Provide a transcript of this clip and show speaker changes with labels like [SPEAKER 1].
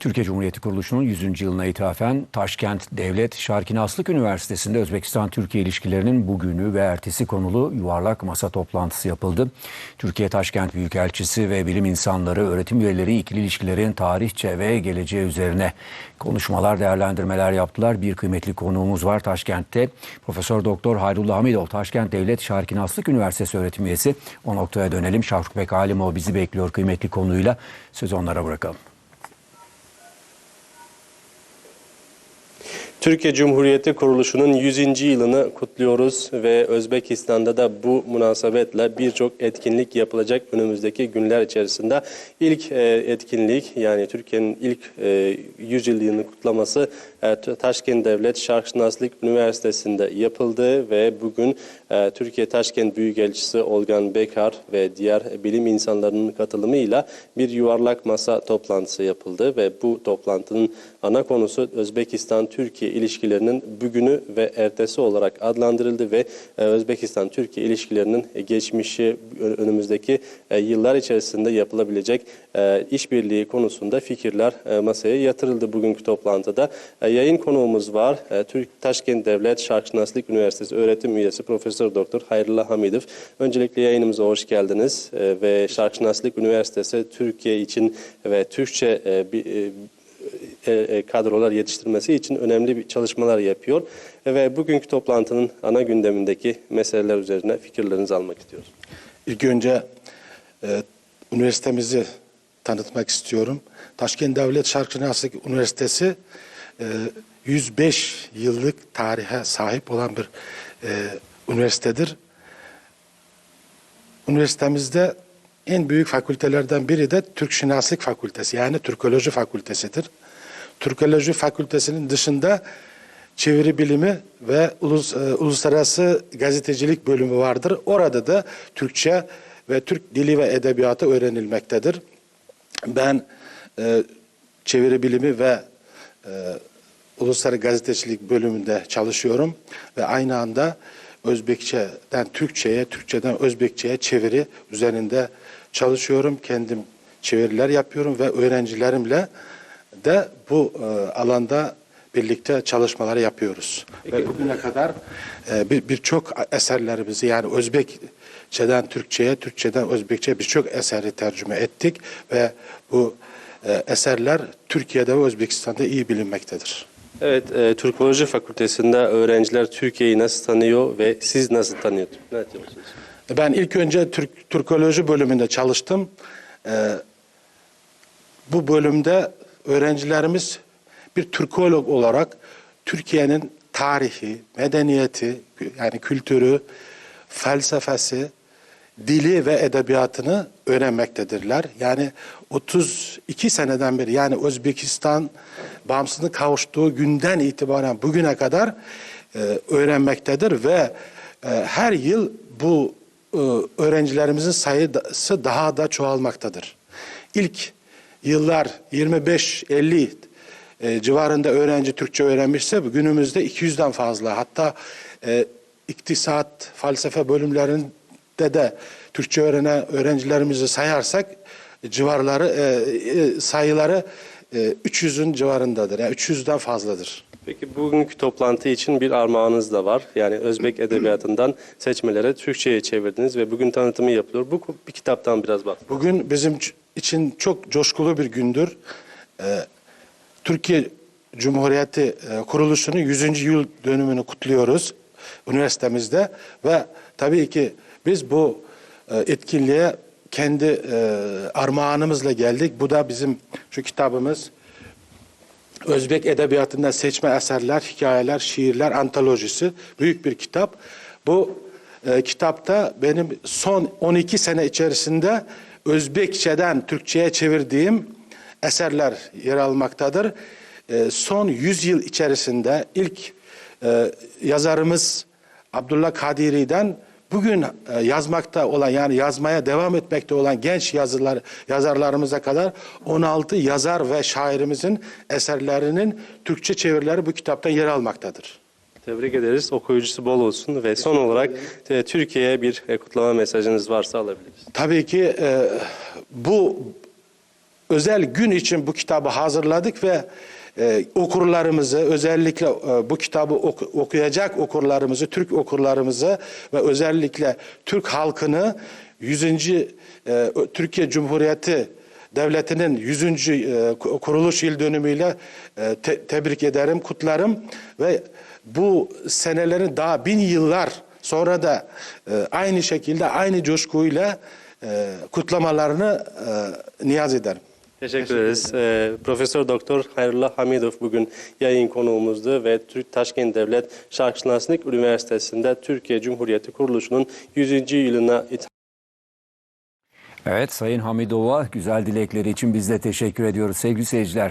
[SPEAKER 1] Türkiye Cumhuriyeti kuruluşunun 100. yılına ithafen Taşkent Devlet Şarkinaslık Üniversitesi'nde Özbekistan-Türkiye ilişkilerinin bugünü ve ertesi konulu yuvarlak masa toplantısı yapıldı. Türkiye Taşkent Büyükelçisi ve bilim insanları, öğretim üyeleri ikili ilişkilerin tarihçe ve geleceği üzerine konuşmalar, değerlendirmeler yaptılar. Bir kıymetli konuğumuz var Taşkent'te. Profesör Doktor Hayrullah Hamidov, Taşkent Devlet Şarkinaslık Üniversitesi öğretim üyesi. O noktaya dönelim. Şahruk Bek Alimov bizi bekliyor kıymetli konuyla. Sözü onlara bırakalım.
[SPEAKER 2] Türkiye Cumhuriyeti kuruluşunun 100. yılını kutluyoruz ve Özbekistan'da da bu münasebetle birçok etkinlik yapılacak önümüzdeki günler içerisinde. İlk e, etkinlik yani Türkiye'nin ilk e, 100 yılını kutlaması e, Taşkent Devlet Şarkşinaslık Üniversitesi'nde yapıldı ve bugün e, Türkiye Taşkent Büyükelçisi Olgan Bekar ve diğer bilim insanlarının katılımıyla bir yuvarlak masa toplantısı yapıldı ve bu toplantının ana konusu Özbekistan-Türkiye ilişkilerinin bugünü ve ertesi olarak adlandırıldı ve e, Özbekistan-Türkiye ilişkilerinin geçmişi önümüzdeki e, yıllar içerisinde yapılabilecek e, işbirliği konusunda fikirler e, masaya yatırıldı bugünkü toplantıda. E, Yayın konuğumuz var. E, Türk Taşkent Devlet Şarkşinaslık Üniversitesi öğretim üyesi Profesör Doktor Hayrullah Hamidov. Öncelikle yayınımıza hoş geldiniz E, ve Şarkşinaslık Üniversitesi Türkiye için ve Türkçe e, e, e, kadrolar yetiştirmesi için önemli bir çalışmalar yapıyor. Ve bugünkü toplantının ana gündemindeki meseleler üzerine fikirlerinizi almak istiyoruz.
[SPEAKER 3] İlk önce üniversitemizi tanıtmak istiyorum. Taşkent Devlet Şarkınaslık Üniversitesi e, 105 yıllık tarihe sahip olan bir e, üniversitedir. Üniversitemizde en büyük fakültelerden biri de Türk Şinaslık Fakültesi yani Türkoloji Fakültesidir. Türkoloji Fakültesinin dışında çeviri bilimi ve ulus, e, uluslararası gazetecilik bölümü vardır. Orada da Türkçe ve Türk dili ve edebiyatı öğrenilmektedir. Ben e, çeviri bilimi ve e, uluslararası gazetecilik bölümünde çalışıyorum ve aynı anda Özbekçeden Türkçe'ye, Türkçeden Özbekçe'ye çeviri üzerinde çalışıyorum. Kendim çeviriler yapıyorum ve öğrencilerimle de bu e, alanda birlikte çalışmaları yapıyoruz. Ve bugüne kadar e, bir birçok eserlerimizi yani Özbekçeden Türkçe'ye, Türkçeden Özbekçe'ye birçok eseri tercüme ettik ve bu e, eserler Türkiye'de ve Özbekistan'da iyi bilinmektedir.
[SPEAKER 2] Evet, e, Türkoloji Fakültesi'nde öğrenciler Türkiye'yi nasıl tanıyor ve siz nasıl tanıyorsunuz? Ne diyorsunuz?
[SPEAKER 3] Ben ilk önce Türk, Türkoloji bölümünde çalıştım. Ee, bu bölümde öğrencilerimiz bir Türkolog olarak Türkiye'nin tarihi, medeniyeti, yani kültürü, felsefesi, dili ve edebiyatını öğrenmektedirler. Yani 32 seneden beri yani Özbekistan bağımsızlığına kavuştuğu günden itibaren bugüne kadar e, öğrenmektedir ve e, her yıl bu e, öğrencilerimizin sayısı daha da çoğalmaktadır. İlk yıllar 25-50 e, civarında öğrenci Türkçe öğrenmişse günümüzde 200'den fazla. Hatta e, iktisat, felsefe bölümlerinde de Türkçe öğrenen öğrencilerimizi sayarsak civarları e, e, sayıları e, 300'ün civarındadır. Yani 300'den fazladır.
[SPEAKER 2] Peki bugünkü toplantı için bir armağanınız da var. Yani Özbek edebiyatından seçmelere Türkçe'ye çevirdiniz ve bugün tanıtımı yapılıyor. Bu bir kitaptan biraz bak.
[SPEAKER 3] Bugün bizim için çok coşkulu bir gündür. Ee, Türkiye Cumhuriyeti e, kuruluşunun 100. yıl dönümünü kutluyoruz üniversitemizde ve tabii ki biz bu e, etkinliğe kendi e, armağanımızla geldik. Bu da bizim şu kitabımız Özbek edebiyatında seçme eserler, hikayeler, şiirler antolojisi büyük bir kitap. Bu e, kitapta benim son 12 sene içerisinde Özbekçeden Türkçe'ye çevirdiğim eserler yer almaktadır. E, son 100 yıl içerisinde ilk e, yazarımız Abdullah Kadiri'den bugün e, yazmakta olan yani yazmaya devam etmekte olan genç yazılar yazarlarımıza kadar 16 yazar ve şairimizin eserlerinin Türkçe çevirileri bu kitapta yer almaktadır.
[SPEAKER 2] Tebrik ederiz. Okuyucusu bol olsun ve son olarak e, Türkiye'ye bir e, kutlama mesajınız varsa alabiliriz.
[SPEAKER 3] Tabii ki e, bu özel gün için bu kitabı hazırladık ve e, okurlarımızı özellikle e, bu kitabı oku- okuyacak okurlarımızı, Türk okurlarımızı ve özellikle Türk halkını 100. e, Türkiye Cumhuriyeti Devleti'nin 100. e, kuruluş yıl dönümüyle te- tebrik ederim, kutlarım ve bu senelerin daha bin yıllar sonra da aynı şekilde aynı coşkuyla kutlamalarını niyaz ederim.
[SPEAKER 2] Teşekkür ederiz. Ee, Profesör Doktor Hayrullah Hamidov bugün yayın konuğumuzdu ve Türk Taşkent Devlet Şarkışnaslık Üniversitesi'nde Türkiye Cumhuriyeti kuruluşunun 100. yılına ithaf
[SPEAKER 1] Evet Sayın Hamidova güzel dilekleri için biz de teşekkür ediyoruz sevgili seyirciler.